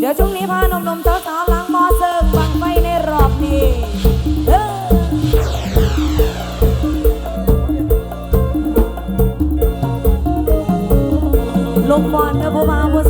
เดี๋ยวช่วงนี้พาหนุ่มๆสาวๆล้างมอเซิงบังไฟในรอบนี้เลมบอลเด้อพ่มาพ่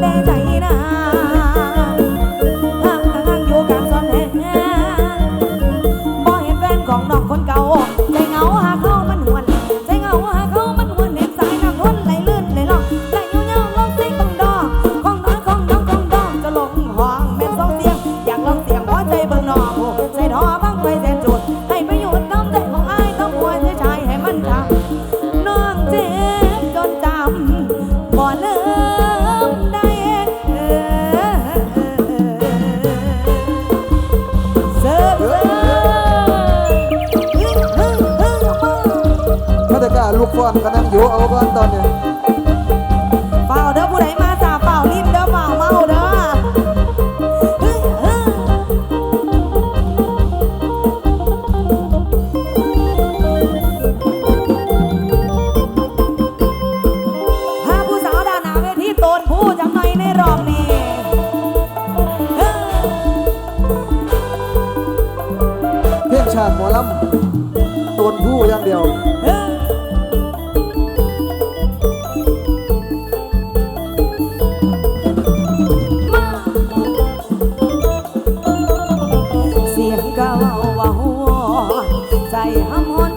แต่ใจ ฟอนก็นั่งอยู่เอาบ้านตอนเนี้ย ห้ามหอ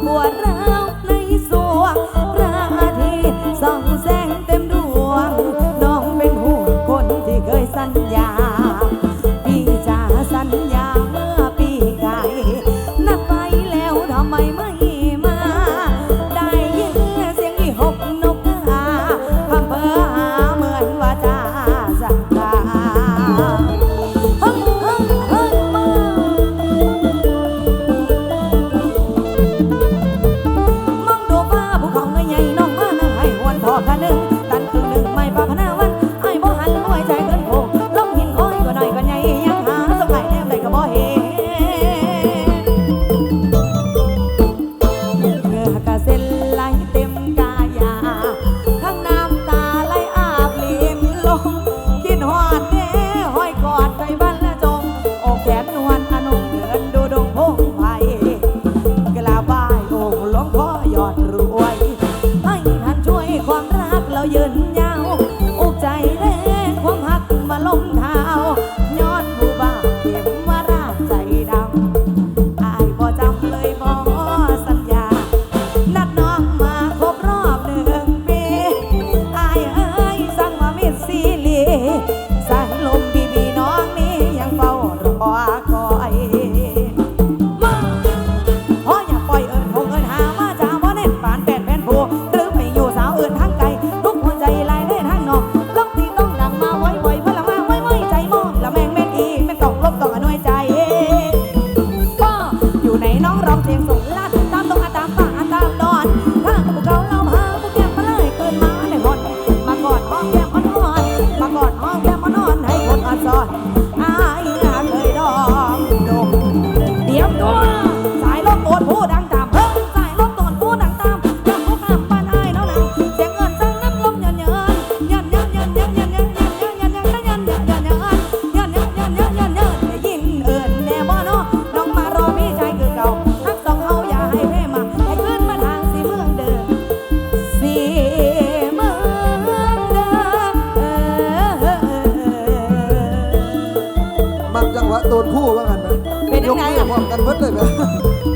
ร้มกันเบิดเลยแบบ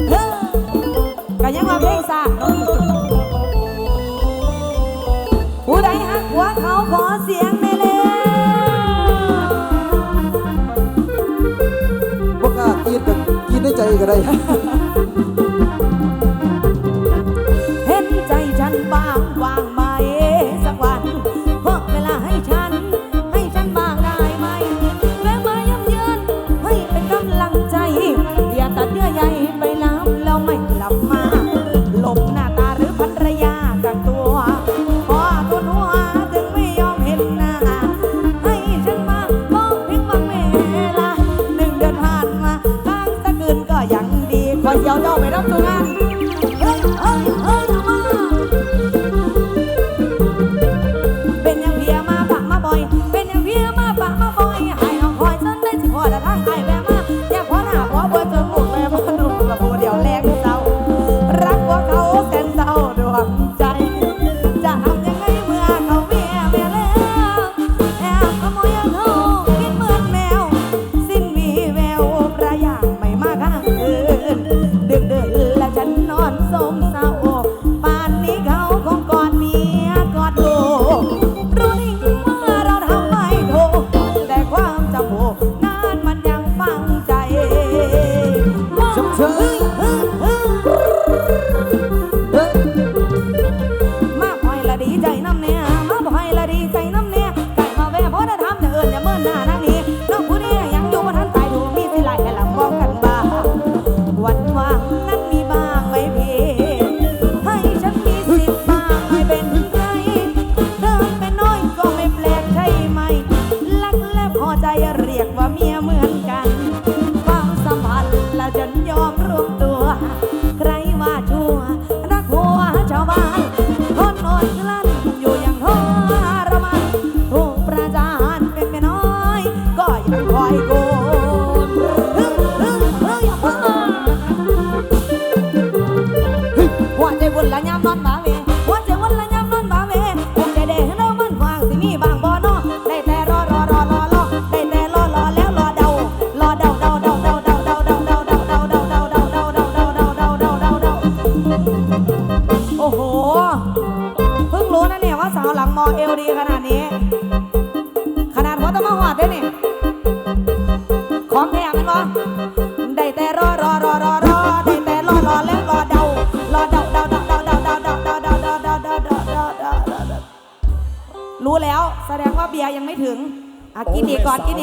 เออยังว่าเพลงซาผู้ใดฮักหัวเขาขอเสียงในเล่บ่กล้ากินคิดในใจก็ได้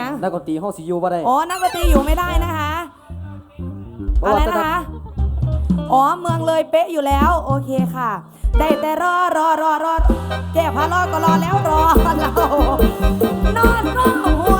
นะนักดนตรีห้องซียูบ่ได้อ๋อ นักดนตรีอยู่ไม่ได้นะคะ เพราะอะไรว่านะถ้าคะ อ๋อ เมืองเลยเป๊ะอยู่แล้ว โอเคค่ะ ได้แต่รอรอรอรอแก้ผ้ารอก็รอแล้วรอเรานอนก็หัว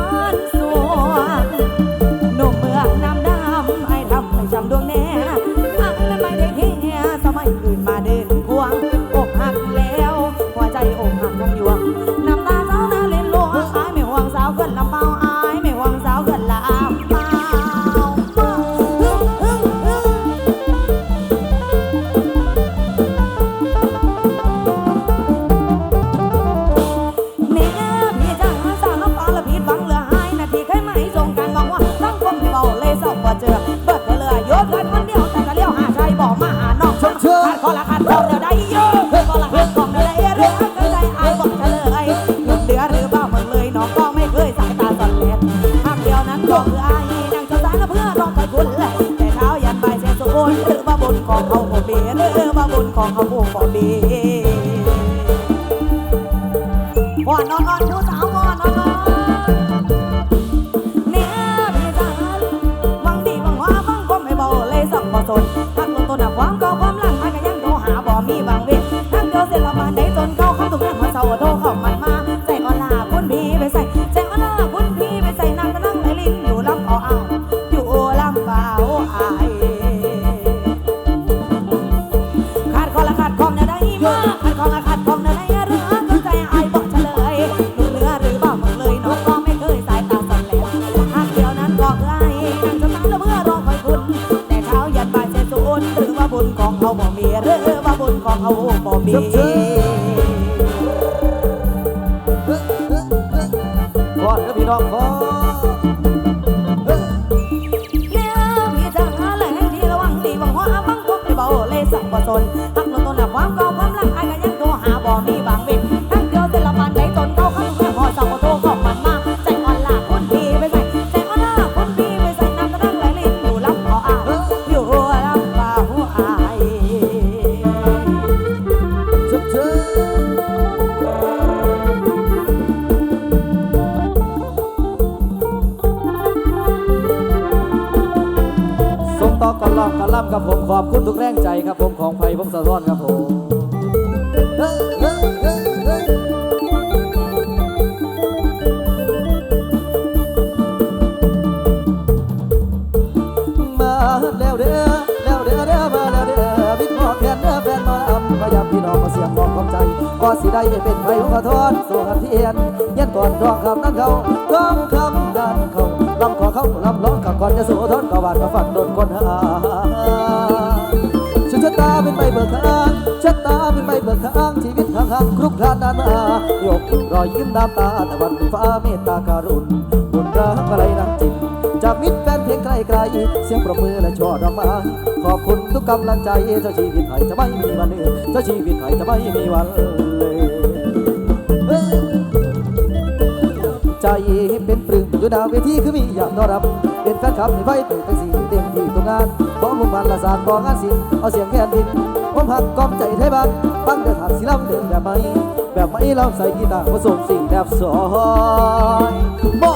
นของเขาผู้บ่มีวอนนอนนอน เขาบ่มีหรือว่าบุญของเขาบ่มีพอดเด้อพี่น้องพอดเนี่ยพี่จะหาแล่งที่ระวังดีบังหัวบังพวกไปเบาเลยสักบ่สนหักลงต้นหน้าความเก่าความรักอายก็ยังตัวหาบ่มีบางเวททั้งเดียว สิได้เป็นไผ่ของกระทอนสู่กันเทียนเย็นก่อนร้องคำนั้นเขาร้องคำนั้นเขาลำขอเขาลำร้องกับก่อนจะสู่ทอนก็บาดก็ฝันโดนคนหาชะตาเป็นใบเบิกทางชะตาเป็นใบเบิกทางชีวิตทางห่างครุกครานนานาโยกรอยยิ้มน้ำตาตะวันฟ้าเมตตาการุณบุญรักอะไรน จากมิตรแฟนเพลงไกลไกลเสียงประมือและช่อดอกไม้ขอบคุณทุกกำลังใจเจ้าชีวิตไทยจะไม่มีวันเหนื่อยเจ้าชีวิตไทยจะไม่มีวันเลยใจเป็นปรึงอยู่ดาวเวทีคือมีอย่างนอรับเป็นแฟนคลับให้ไฟเปิดตั้งสี่เต็มที่ตรงงานขอมุ่งมันละสานต่องานศิลป์เอาเสียงแคนดินผมหักกอมใจไทยบ้านฟังเดือดหักสิลำเดินแบบไหมแบบไหมเราใส่กีตาร์ผสมสิ่งแบบสอยบอ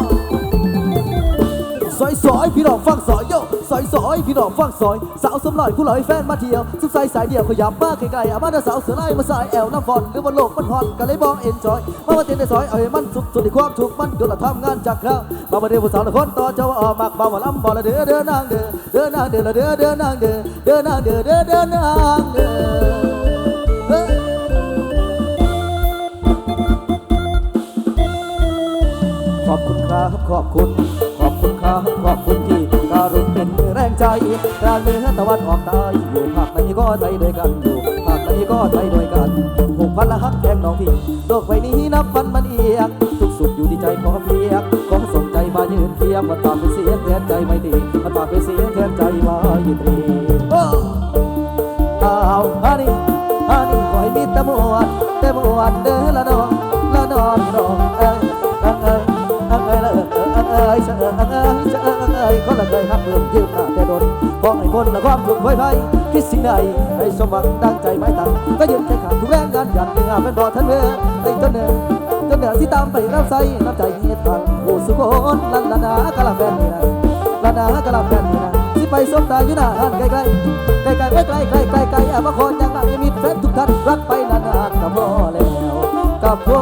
ซอยซอยพี่น้องฟังซอยโยซอยซอยพี่น้องฟังซอย สาวสมลอยผู้ลอยแฟนมาเที่ยวสุขใสสายเดียวขยับมาไกลๆอามาดาสาวเสือไล่มาสายแอวน้ำฟอนหรือว่าโลกมันฮอตก็เลยบอกเอ็นจอยมาว่าเต้นในซอยเอาให้มันสุขสุดในความทุกมันจนละทำงานจากคราวมาประเดียวผู้สาวละคนต่อเจ้าว่าออกมากมาว่าลำบอละเด้อเด้อนางเด้อเด้อนางเด้อละเด้อเด้อนางเด้อเด้อนางเด้อเด้อเด้อนางเด้อขอบคุณครับขอบคุณ ขอบคุณครับขอบคุณที่การุณเป็นแรงใจกลางเหนือตะวันออกใต้อยู่ภาคไหนก็ใจด้วยกันอยู่ภาคไหนก็ใจด้วยกันผูกพันละฮักแทงน้องพี่โลกใบนี้นับวันมันเอียงทุกสุขอยู่ที่ใจพอเพียงขอส่งใจมายืนเคียงมันตามเป็นเสียงแทนใจไม่ตีมันตามเป็นเสียงแทนใจมายืนตรีโอ้อ้าฮันนี่ฮันนี่ขอให้มีแต่มวนแต่มวนเด้อละน้องละน้องน้องเอ้ยเอ้ย ยเฉยเฉยเฉละเคยหักเพิ่มยืมมาแต่โดนขอให้คนละความสุขไว้ไว้คิดสิ่งใดให้สมหวังดังใจไม่ตังก็ยืนแค่ขาดทุกแรงงานอยากงานเป็นรอท่านเมื่อ้เจ้นเนือเจ้นเนื้อที่ตามไปรับใส่น้ำใจเฮ็ดพันผู้สุขนลันลานากะลำแฟนนี่นะลานากะลำแฟนนี่นะที่ไปสมตาอยู่หน้าหันใกล้ใกล้ใกล้ไกลไกลไกลใกล้ไกลมาขอจังหวะยังมีแฟนทุกท่านรักไปลานากับพ่อแล้วกับพ่